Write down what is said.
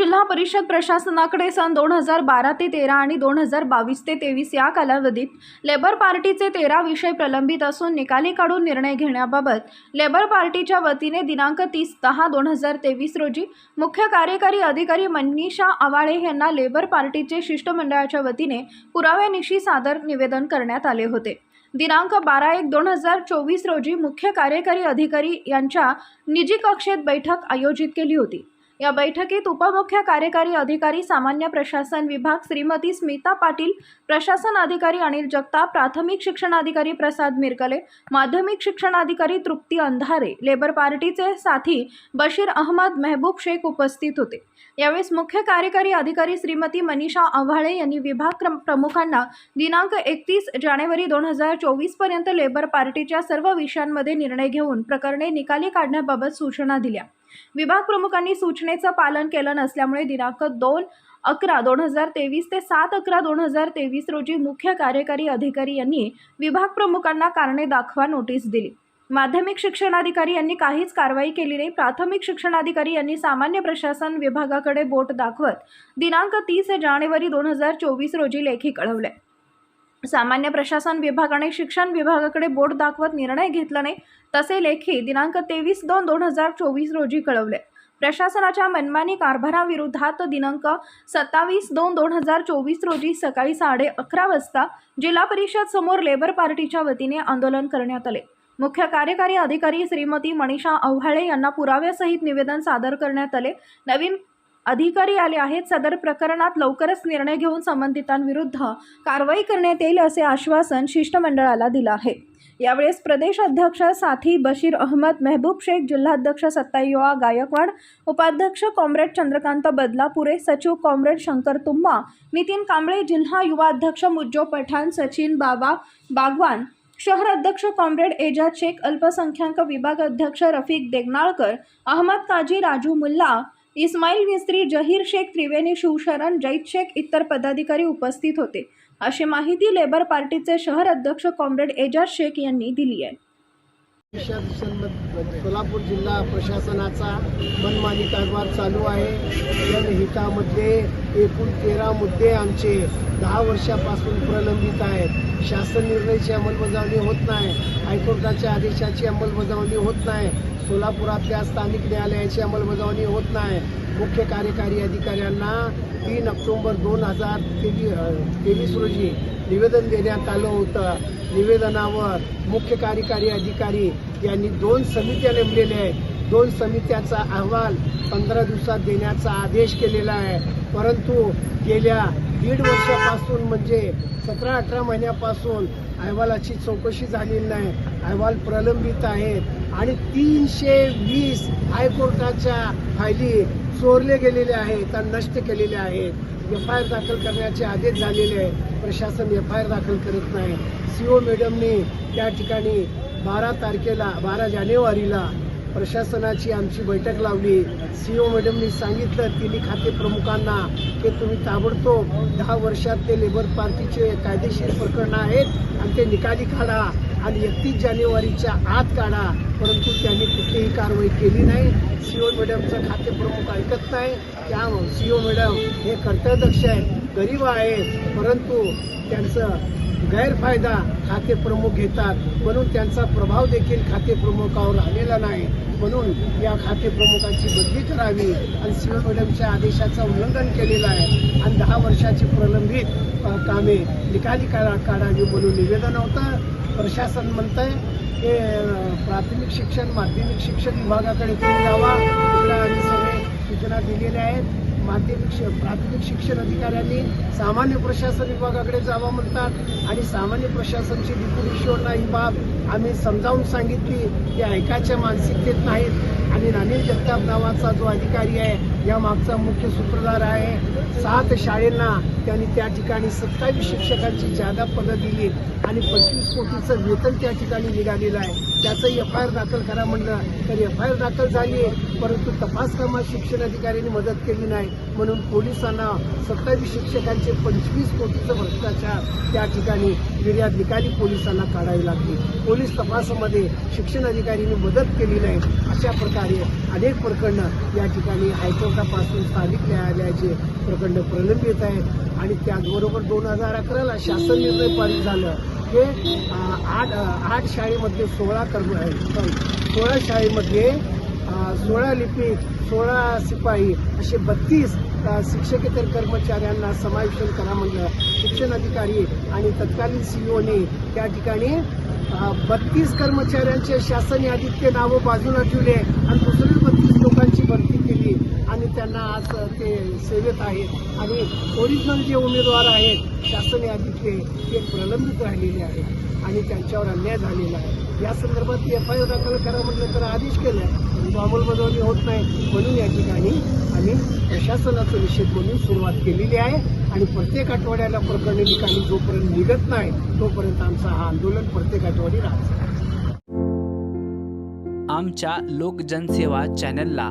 जिल्हा परिषद प्रशासनाकडे सन दोन हजार बारा ते तेरा आणि दोन हजार बावीस ते तेवीस या कालावधीत लेबर पार्टीचे तेरा विषय प्रलंबित असून निकाली काढून निर्णय घेण्याबाबत लेबर पार्टीच्या वतीने दिनांक तीस दहा दोन हजार तेवीस रोजी मुख्य कार्यकारी अधिकारी मनीषा आवाळे यांना लेबर पार्टीचे शिष्टमंडळाच्या वतीने पुराव्यानिशी सादर निवेदन करण्यात आले होते. दिनांक बारा एक दोन हजार चोवीस रोजी मुख्य कार्यकारी अधिकारी यांच्या निजी कक्षेत बैठक आयोजित केली होती. या बैठकीत उपमुख्य कार्यकारी अधिकारी सामान्य प्रशासन विभाग श्रीमती स्मिता पाटील प्रशासन अधिकारी अनिल जगताप प्राथमिक शिक्षणाधिकारी प्रसाद मिरकले माध्यमिक शिक्षणाधिकारी तृप्ती अंधारे लेबर पार्टीचे साथी बशीर अहमद मेहबूब शेख उपस्थित होते. यावेळेस मुख्य कार्यकारी अधिकारी श्रीमती मनीषा आव्हाळे यांनी विभाग प्रमुखांना दिनांक एकतीस जानेवारी दोन हजार चोवीसपर्यंत लेबर पार्टीच्या सर्व विषयांमध्ये निर्णय घेऊन प्रकरणे निकाली काढण्याबाबत सूचना दिल्या. विभाग प्रमुखांनी सूचनेचं पालन केलं नसल्यामुळे दिनांक दोन अकरा दोन हजार तेवीस ते सात अकरा दोन हजार तेवीस रोजी मुख्य कार्यकारी अधिकारी यांनी विभाग प्रमुखांना कारणे दाखवा नोटीस दिली. माध्यमिक शिक्षणाधिकारी यांनी काहीच कारवाई केली नाही. प्राथमिक शिक्षणाधिकारी यांनी सामान्य प्रशासन विभागाकडे बोट दाखवत दिनांक तीस जानेवारी दोन हजार चोवीस रोजी लेखी कळवले. सामान्य प्रशासन विभागाने शिक्षण विभागाकडे बोट दाखवत निर्णय घेतला नाही तसे लेखी दिनांक तेवीस दोन दोन हजार चोवीस रोजी कळवले. प्रशासनाच्या मनमानी कारभाराविरोधात दिनांक सत्तावीस दोन दोन हजार चोवीस रोजी सकाळी साडे अकरा वाजता जिल्हा परिषद समोर लेबर पार्टीच्या वतीने आंदोलन करण्यात आले. मुख्य कार्यकारी अधिकारी श्रीमती मनीषा आव्हाळे यांना पुराव्यासहित निवेदन सादर करण्यात आले. नवीन अधिकारी आले आहेत. सदर प्रकरणात लवकरच निर्णय घेऊन संबंधितांविरुद्ध कारवाई करण्यात येईल असे आश्वासन शिष्टमंडळाला दिलं आहे. यावेळेस प्रदेश अध्यक्ष साथी बशीर अहमद मेहबूब शेख जिल्हाध्यक्ष सत्तायुआ गायकवाड उपाध्यक्ष कॉम्रेड चंद्रकांत बदलापुरे सचिव कॉम्रेड शंकर तुम्मा नितीन कांबळे जिल्हा युवा अध्यक्ष मुज्जो पठाण सचिन बाबा बागवान शहर अध्यक्ष कॉम्रेड एजाज शेख अल्पसंख्याक विभाग अध्यक्ष रफिक देगनाळकर अहमद काजी राजू मुल्ला इस्माईल मिस्त्री जहीर शेख त्रिवेणी शिवशरण जैद शेख इतर पदाधिकारी उपस्थित होते. अशी माहिती लेबर पार्टीचे शहर अध्यक्ष कॉम्रेड एजाज शेख यांनी दिली आहे. सोलापूर जिल्हा प्रशासनाचा मनमानी कारभार चालू आहे. जनहितामध्ये एकूण तेरा मुद्दे आमचे दहा वर्षापासून प्रलंबित आहेत. शासन निर्णयाची अंमलबजावणी होत नाही. हायकोर्टाच्या आदेशाची अंमलबजावणी होत नाही. सोलापुरातल्या स्थानिक न्यायालयाची अंमलबजावणी होत नाही. मुख्य कार्यकारी अधिकाऱ्यांना तीन ऑक्टोबर दोन हजार तेवीस तेवीस रोजी निवेदन देण्यात आलं होतं. निवेदनावर मुख्य कार्यकारी अधिकारी यांनी दोन समित्या नेमलेल्या आहेत. दोन समित्याचा अहवाल पंधरा दिवसात देण्याचा आदेश केलेला आहे. परंतु गेल्या दीड वर्षापासून म्हणजे सतरा अठरा महिन्यापासून अहवालाची चौकशी झालेली नाही. अहवाल प्रलंबित आहेत. आणि तीनशे वीस हायकोर्टाच्या फायली चोरले गेलेले आहेत त्या नष्ट केलेले आहेत? एफ आय आर दाखल करण्याचे आदेश झालेले आहेत. प्रशासन एफ आय आर दाखल करत नाही. सी ओ मॅडमनी त्या ठिकाणी बारा तारखेला बारा जानेवारीला प्रशासनाची आमची बैठक लावली. सी ओ मॅडमनी सांगितलं तिन्ही खाते प्रमुखांना की तुम्ही ताबडतोब दहा वर्षात ते लेबर पार्टीचे कायदेशीर प्रकरणं आहेत आणि ते निकाली काढा. आणि एकतीस जानेवारीच्या आत काढा. परंतु त्यांनी कुठलीही कारवाई केली नाही. सीओ मॅडमचं खाते प्रमुख ऐकत नाही. त्या सीओ मॅडम हे कर्तव्यदक्ष आहेत गरीब आहेत. परंतु त्यांचं गैरफायदा खाते प्रमुख घेतात. म्हणून त्यांचा प्रभाव देखील खाते प्रमुखावर आलेला नाही. म्हणून या खाते प्रमुखाची बदली करावी. आणि सीओ मॅडमच्या आदेशाचं उल्लंघन केलेलं आहे. आणि दहा वर्षाची प्रलंबित कामे निकाली काढा काढावी म्हणून निवेदन होतं. प्रशासन म्हणतंय हे प्राथमिक शिक्षण माध्यमिक शिक्षण विभागाकडे तुम्ही जावा. तिकडे आम्ही सगळे सूचना दिलेल्या आहेत. माध्यमिक शि- प्राथमिक शिक्षण अधिकाऱ्यांनी सामान्य प्रशासन विभागाकडे जावं म्हणतात आणि सामान्य प्रशासनची डिप्युटेशनला ही बाब आम्ही समजावून सांगितली की ऐकायच्या मानसिकतेत नाहीत. आणि राणी जगताप नावाचा जो अधिकारी आहे या मागचा मुख्य सूत्रधार आहे. सात शाळेंना त्यांनी त्या ठिकाणी सत्तावीस शिक्षकांची जादा पदं दिली आणि पंचवीस कोटीचं वेतन त्या ठिकाणी निघालेलं आहे. त्याचं एफ आय आर दाखल करा म्हणलं तर एफ आय आर दाखल झाली परंतु तपास कामात शिक्षण अधिकाऱ्यांनी मदत केली नाही. म्हणून पोलिसांना सत्तावीस शिक्षकांचे पंचवीस कोटीचं भ्रष्टाचार त्या ठिकाणी निर्यात निकाली पोलिसांना काढावी लागली. पोलीस तपासामध्ये शिक्षण अधिकाऱ्यांनी मदत केली नाही. अशा प्रकारे अनेक प्रकरणं या ठिकाणी हायकोर्ट कोर्टापासून स्थानिक न्यायालयाचे प्रखंड प्रलंबित आहे. आणि त्याचबरोबर दोन हजार अकराला शासन निर्णय पारित झालं. हे आठ आठ शाळेमध्ये सोळा कर्म सॉरी सोळा शाळेमध्ये सोळा लिपिक सोळा शिपाई असे बत्तीस शिक्षकेतर कर्मचाऱ्यांना समावेशन करा म्हणलं. शिक्षण अधिकारी आणि तत्कालीन सीईओने त्या ठिकाणी बत्तीस कर्मचाऱ्यांचे शासन यादीत ते नावं बाजूला ठेवले. आणि दुसरे बत्तीस लोकांनी त्यांना आज ते सेवेत आहेत आणि ओरिजिनल जे उमेदवार आहेत शासन यादीतले ते प्रलंबित राहिलेले आहेत आणि त्यांच्यावर अन्याय झालेला आहे. या संदर्भात एफ आय आर दाखल करा म्हटलं तर आदेश केला जो अंमलबजावणी होत नाही म्हणून या ठिकाणी आम्ही प्रशासनाचा निषेध म्हणून सुरुवात केलेली आहे आणि प्रत्येक आठवड्याला प्रकरणी निकाली जोपर्यंत निघत नाही तोपर्यंत आमचा हा आंदोलन प्रत्येक आठवडी राहतं. आमच्या लोकजनसेवा चॅनलला